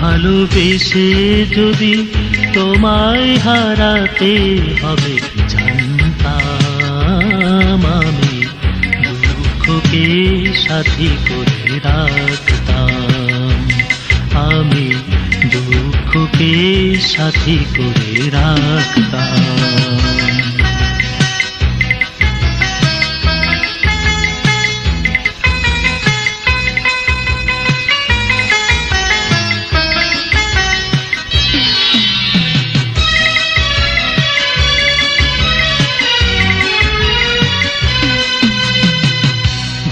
ভালোবেসে যদি তোমায় হারাতে হবে, জানতাম আমি দুঃখকে সাথী করে রাখতাম। আমি দুঃখকে সাথী করে রাখতাম।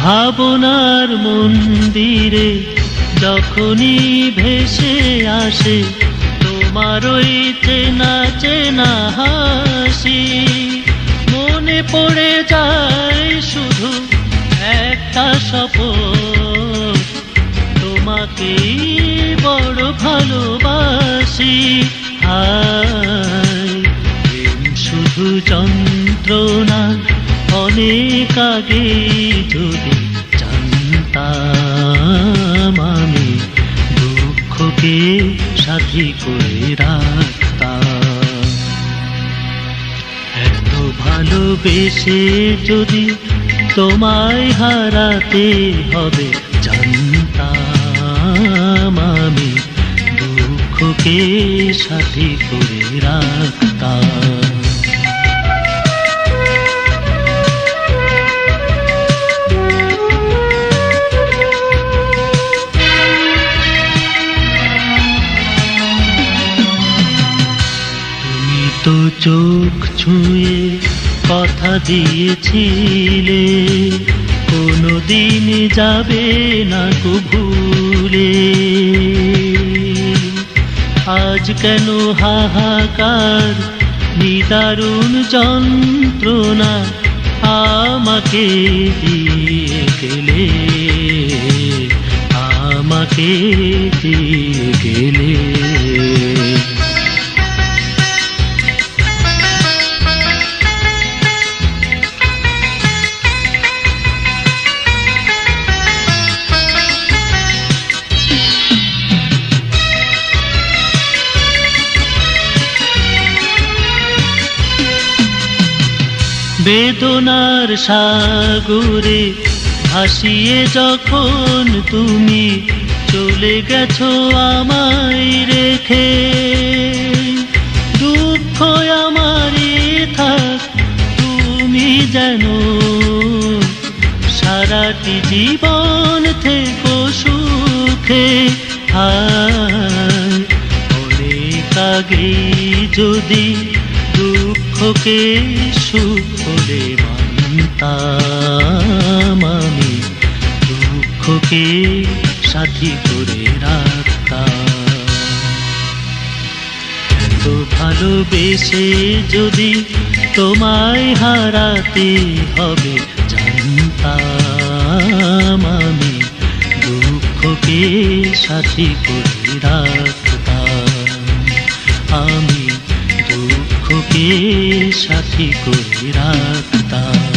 ভাবনার মন্দিরে যখনই ভেসে আসে, তোমার ওই চেনা চেনা হাসি। মনে পড়ে যায় শুধু একটা শপথ তোমাকে বড় ভালোবাসি। অনেক আগে যদি জানতাম আমি, দুঃখকে সাথী করে রাখতাম। এত ভালোবেসে যদি তোমায় হারাতে হবে, জানতাম আমি, দুঃখকে সাথী করে রাখতাম। তো চোখ ছুঁয়ে কথা দিয়েছিলে। কোনো দিন যাবে না কো ভুলে। আজ কেন হাহাকার, নিদারুণ যন্ত্রণা আমাকে দিয়ে গেলে? আমাকে দিয়ে গেলে? বেদনার সাগরে ভাসিয়ে যখন তুমি চলে গেছো আমায় রেখে, দুঃখ আমারই থাক, তুমি যেন সারাটি জীবন থেকো সুখে অনেক আগে যদি দুঃখকে সুখ বলে মানতাম আমি, দুঃখকে সাথী করে রাখতাম। এত ভালোবেসে যদি তোমায় হারাতে হবে, জানতাম আমি, দুঃখকে সাথী করে রাখতাম। আমি দুঃখকে সাথী করে রাখতাম